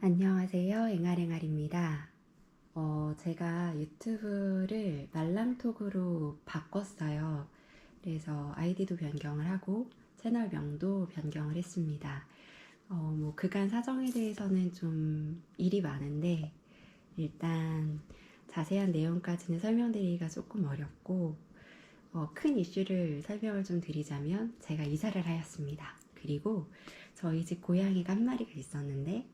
안녕하세요. 앵알앵알입니다. 어, 제가 유튜브를 말랑톡으로 바꿨어요. 그래서 아이디도 변경을 하고 채널명도 변경을 했습니다. 어, 뭐 그간 사정에 대해서는 좀 일이 많은데 일단 자세한 내용까지는 설명드리기가 조금 어렵고 어, 큰 이슈를 설명을 좀 드리자면 제가 이사를 하였습니다. 그리고 저희 집 고양이가 한 마리가 있었는데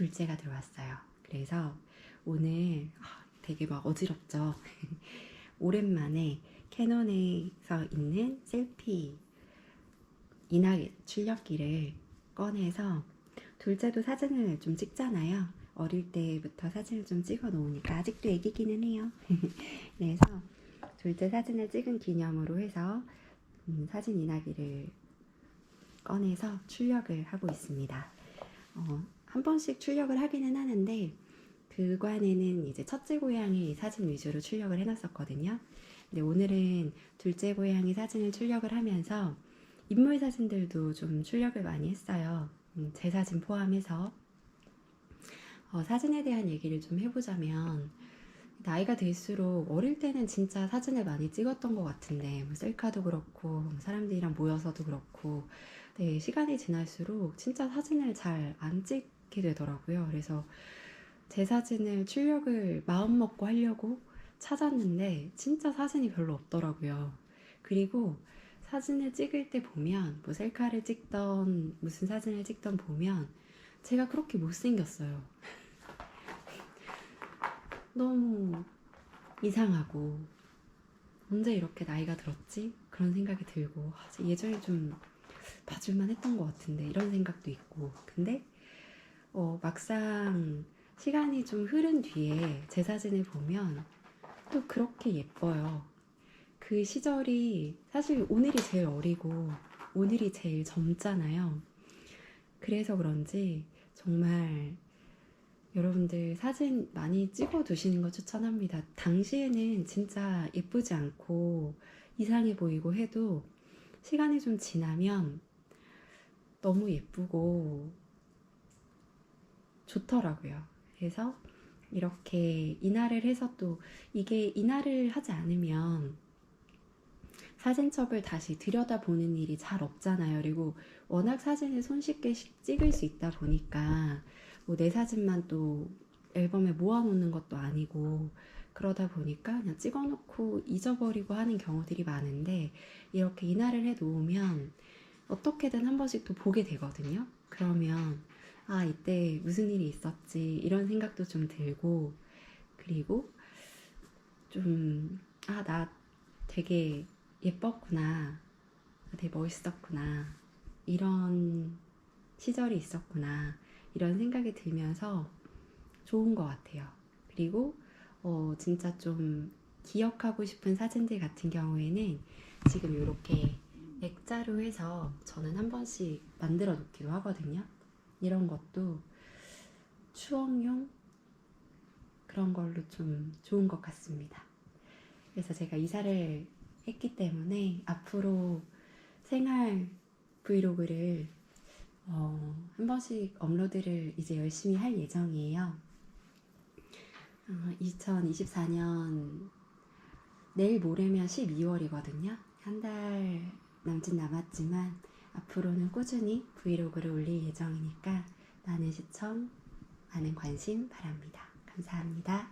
둘째가 들어왔어요. 그래서 오늘 아, 되게 막 어지럽죠. 오랜만에 캐논에서 있는 셀피 인화 출력기를 꺼내서 둘째도 사진을 좀 찍잖아요. 어릴 때부터 사진을 좀 찍어 놓으니까 아직도 애기기는 해요. 그래서 둘째 사진을 찍은 기념으로 해서 음, 사진 인화기를 꺼내서 출력을 하고 있습니다. 어, 한 번씩 출력을 하기는 하는데 그관에는 이제 첫째 고양이 사진 위주로 출력을 해놨었거든요. 근데 오늘은 둘째 고양이 사진을 출력을 하면서 인물 사진들도 좀 출력을 많이 했어요. 음, 제 사진 포함해서 어, 사진에 대한 얘기를 좀 해보자면 나이가 들수록 어릴 때는 진짜 사진을 많이 찍었던 것 같은데 뭐 셀카도 그렇고 뭐 사람들이랑 모여서도 그렇고 네, 시간이 지날수록 진짜 사진을 잘 안 찍 게 되더라고요. 그래서 제 사진을 출력을 마음 먹고 하려고 찾았는데 진짜 사진이 별로 없더라고요. 그리고 사진을 찍을 때 보면 뭐 셀카를 찍던 무슨 사진을 찍던 보면 제가 그렇게 못생겼어요. 너무 이상하고 언제 이렇게 나이가 들었지? 그런 생각이 들고 아, 예전에 좀 봐줄만 했던 것 같은데 이런 생각도 있고 근데 어, 막상 시간이 좀 흐른 뒤에 제 사진을 보면 또 그렇게 예뻐요. 그 시절이 사실 오늘이 제일 어리고 오늘이 제일 젊잖아요. 그래서 그런지 정말 여러분들 사진 많이 찍어 두시는 거 추천합니다. 당시에는 진짜 예쁘지 않고 이상해 보이고 해도 시간이 좀 지나면 너무 예쁘고 좋더라고요. 그래서 이렇게 인화를 해서 또 이게 인화를 하지 않으면 사진첩을 다시 들여다보는 일이 잘 없잖아요. 그리고 워낙 사진을 손쉽게 시- 찍을 수 있다 보니까 뭐 내 사진만 또 앨범에 모아놓는 것도 아니고 그러다 보니까 그냥 찍어놓고 잊어버리고 하는 경우들이 많은데 이렇게 인화를 해 놓으면 어떻게든 한 번씩 또 보게 되거든요. 그러면 아 이때 무슨 일이 있었지 이런 생각도 좀 들고 그리고 좀 아 나 되게 예뻤구나 되게 멋있었구나 이런 시절이 있었구나 이런 생각이 들면서 좋은 것 같아요. 그리고 어, 진짜 좀 기억하고 싶은 사진들 같은 경우에는 지금 이렇게 액자로 해서 저는 한 번씩 만들어 놓기도 하거든요. 이런 것도 추억용 그런 걸로 좀 좋은 것 같습니다. 그래서 제가 이사를 했기 때문에 앞으로 생활 브이로그를 어, 한 번씩 업로드를 이제 열심히 할 예정이에요. 어, 2024년 내일 모레면 12월이거든요. 한 달 남짓 남았지만 앞으로는 꾸준히 브이로그를 올릴 예정이니까 많은 시청, 많은 관심 바랍니다. 감사합니다.